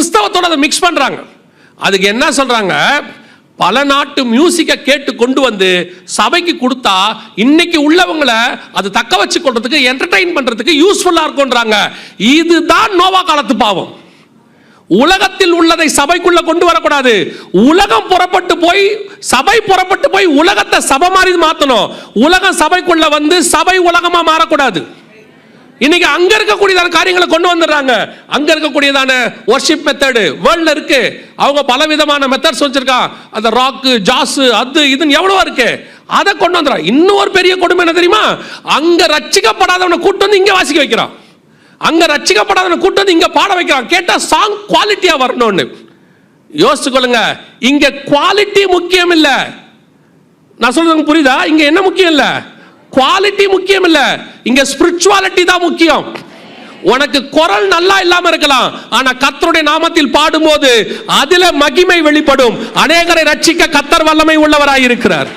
கிறிஸ்தவத்தோட அதை மிக்ஸ் பண்ணுறாங்க அதுக்கு என்ன சொல்கிறாங்க பல நாட்டு மியூசிக்கை கேட்டு கொண்டு வந்து சபைக்கு கொடுத்தா இன்னைக்கு உள்ளவங்களை அது தக்க வச்சு கொள்றதுக்கு என்டர்டைன் பண்ணுறதுக்கு யூஸ்ஃபுல்லாக இருக்கும்ன்றாங்க. இதுதான் நோவா காலத்து பாவம். உலகத்தில் உள்ளதை சபைக்குள்ள கொண்டு வரக்கூடாது. உலகம் புறப்பட்டு போய் சபை புறப்பட்டு போய் உலகத்தை சபை மாதிரி மாற்றணும் உலகம் சபைக்குள்ள வந்து சபை உலகமாக மாறக்கூடாது. இன்னைக்கு அங்க இருக்கக்கூடியதான காரியங்களை கொண்டு வந்துடுறாங்க. அங்க இருக்கக்கூடியதான ஒர்ஷிப் மெத்தடு வேர்ல்ட்ல இருக்கு. அவங்க பல விதமான மெத்தட்ஸ் வச்சிருக்கா. அந்த ராக்கு ஜாஸு அது இதுன்னு எவ்வளவோ இருக்கு. அதை கொண்டு வந்துடுறான். இன்னும் ஒரு பெரிய கொடுமை என்ன தெரியுமா? அங்க ரட்சிக்கப்படாதவனை கூட்டு வந்து இங்க வாசிக்க வைக்கிறான். அங்க ரட்சிக்கப்படாதவனை கூட்டு வந்து இங்க பாட வைக்கிறான். கேட்டா சாங் குவாலிட்டியா வரணும்னு. யோசிச்சுக்கொள்ளுங்க இங்க குவாலிட்டி முக்கியம் இல்லை. நான் சொல்றது புரியுதா? இங்க என்ன முக்கியம் இல்லை? குவாலிட்டி முக்கியம் இல்ல இங்க ஸ்பிரிச்சுவாலிட்டி தான் முக்கியம். உனக்கு குரல் நல்லா இல்லாம இருக்கலாம். ஆனா கத்தருடைய நாமத்தில் பாடும்போது அதுல மகிமை வெளிப்படும். அநேகரை ரட்சிக்க கத்தர் வல்லமை உள்ளவராய் இருக்கிறார்